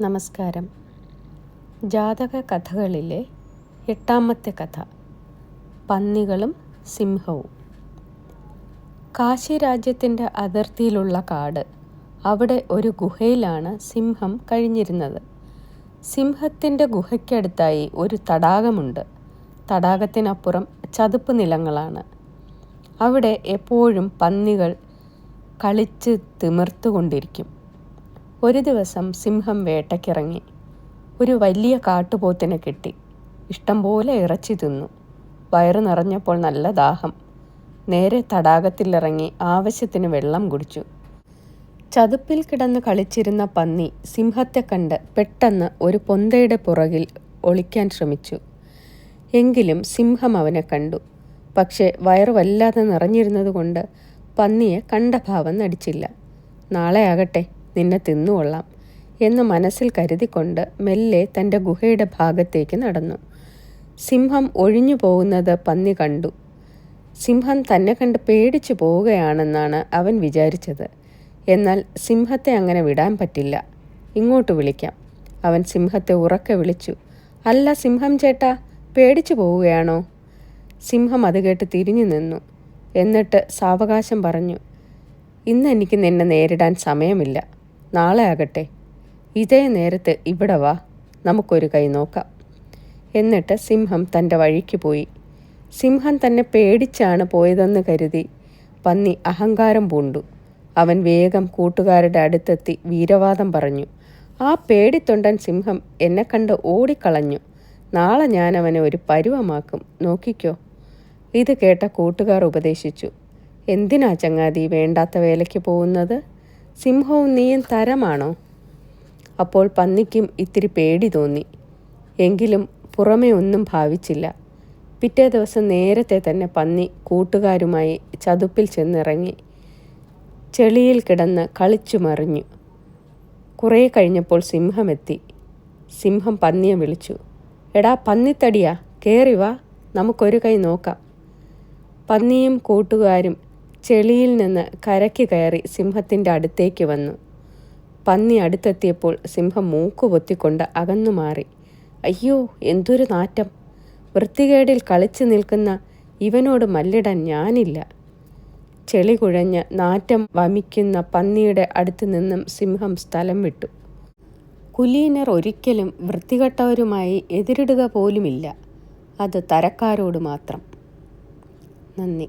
നമസ്കാരം. ജാതക കഥകളിലെ എട്ടാമത്തെ കഥ. പന്നികളും സിംഹവും. കാശി രാജ്യത്തിന്റെ അതിർത്തിയിലുള്ള കാട്. അവിടെ ഒരു ഗുഹയിലാണ് സിംഹം കഴിഞ്ഞിരുന്നത്. സിംഹത്തിന്റെ ഗുഹയ്ക്കടുത്തായി ഒരു തടാകമുണ്ട്. തടാകത്തിനപ്പുറം ചതുപ്പ് നിലങ്ങളാണ്. അവിടെ എപ്പോഴും പന്നികൾ കളിച്ച് തിമിർത്തുകൊണ്ടിരിക്കും. ഒരു ദിവസം സിംഹം വേട്ടയ്ക്കിറങ്ങി. ഒരു വലിയ കാട്ടുപോത്തിനെ കിട്ടി. ഇഷ്ടംപോലെ ഇറച്ചി തിന്നു. വയറു നിറഞ്ഞപ്പോൾ നല്ല ദാഹം. നേരെ തടാകത്തിലിറങ്ങി ആവശ്യത്തിന് വെള്ളം കുടിച്ചു. ചതുപ്പിൽ കിടന്ന് കളിച്ചിരുന്ന പന്നി സിംഹത്തെ കണ്ട് പെട്ടെന്ന് ഒരു പൊന്തയുടെ പുറകിൽ ഒളിക്കാൻ ശ്രമിച്ചു. എങ്കിലും സിംഹം അവനെ കണ്ടു. പക്ഷേ വയറ് വല്ലാതെ നിറഞ്ഞിരുന്നതുകൊണ്ട് പന്നിയെ കണ്ട ഭാവം നടിച്ചില്ല. നാളെ ആകട്ടെ. നിന്നെ തിന്നുകൊള്ളാം എന്ന് മനസ്സിൽ കരുതിക്കൊണ്ട് മെല്ലെ തന്റെ ഗുഹയുടെ ഭാഗത്തേക്ക് നടന്നു. സിംഹം ഒഴിഞ്ഞു പോകുന്നത് പന്നി കണ്ടു. സിംഹം തന്നെ കണ്ട് പേടിച്ചു പോവുകയാണെന്നാണ് അവൻ വിചാരിച്ചത്. എന്നാൽ സിംഹത്തെ അങ്ങനെ വിടാൻ പറ്റില്ല. ഇങ്ങോട്ട് വിളിക്കാം. അവൻ സിംഹത്തെ ഉറക്കെ വിളിച്ചു. അല്ല സിംഹം ചേട്ടാ പേടിച്ചു പോവുകയാണോ? സിംഹം അത് കേട്ട് തിരിഞ്ഞു നിന്നു. എന്നിട്ട് സാവകാശം പറഞ്ഞു. ഇന്ന് എനിക്ക് നിന്നെ നേരിടാൻ സമയമില്ല. നാളെ ആകട്ടെ. ഇതേ നേരത്ത് ഇവിടെ വാ. നമുക്കൊരു കൈ നോക്കാം. എന്നിട്ട് സിംഹം തന്റെ വഴിക്ക് പോയി. സിംഹം തന്നെ പേടിച്ചാണ് പോയതെന്ന് കരുതി പന്നി അഹങ്കാരം പൂണ്ടു. അവൻ വേഗം കൂട്ടുകാരുടെ അടുത്തെത്തി വീരവാദം പറഞ്ഞു. ആ പേടിത്തൊണ്ടൻ സിംഹം എന്നെ കണ്ട് ഓടിക്കളഞ്ഞു. നാളെ ഞാൻ അവനെ ഒരു പരുവമാക്കും. നോക്കിക്കോ. ഇത് കേട്ട കൂട്ടുകാർ ഉപദേശിച്ചു. എന്തിനാ ചങ്ങാതി വേണ്ടാത്ത വേലയ്ക്ക് പോകുന്നത്? സിംഹവും നീയും തരമാണോ? അപ്പോൾ പന്നിക്കും ഇത്തിരി പേടി തോന്നി. എങ്കിലും പുറമേ ഒന്നും ഭാവിച്ചില്ല. പിറ്റേ ദിവസം നേരത്തെ തന്നെ പന്നി കൂട്ടുകാരുമായി ചതുപ്പിൽ ചെന്നിറങ്ങി. ചെളിയിൽ കിടന്ന് കളിച്ചു മറിഞ്ഞു കുറേ കഴിഞ്ഞപ്പോൾ സിംഹമെത്തി. സിംഹം പന്നിയെ വിളിച്ചു. എടാ പന്നിത്തടിയാ. കയറി വാ. നമുക്കൊരു കൈ നോക്കാം. പന്നിയും കൂട്ടുകാരും ചെളിയിൽ നിന്ന് കരയ്ക്ക് കയറി സിംഹത്തിന്റെ അടുത്തേക്ക് വന്നു. പന്നി അടുത്തെത്തിയപ്പോൾ സിംഹം മൂക്ക് പൊത്തിക്കൊണ്ട് അകന്നു മാറി. അയ്യോ എന്തൊരു നാറ്റം. വൃത്തികേടിൽ കളിച്ചു നിൽക്കുന്ന ഇവനോട് മല്ലിടാൻ ഞാനില്ല. ചെളി കുഴഞ്ഞ് നാറ്റം വമിക്കുന്ന പന്നിയുടെ അടുത്ത് നിന്നും സിംഹം സ്ഥലം വിട്ടു. കുലീനർ ഒരിക്കലും വൃത്തികെട്ടവരുമായി എതിരിടുക പോലുമില്ല. അത് തരക്കാരോട് മാത്രം. നന്ദി.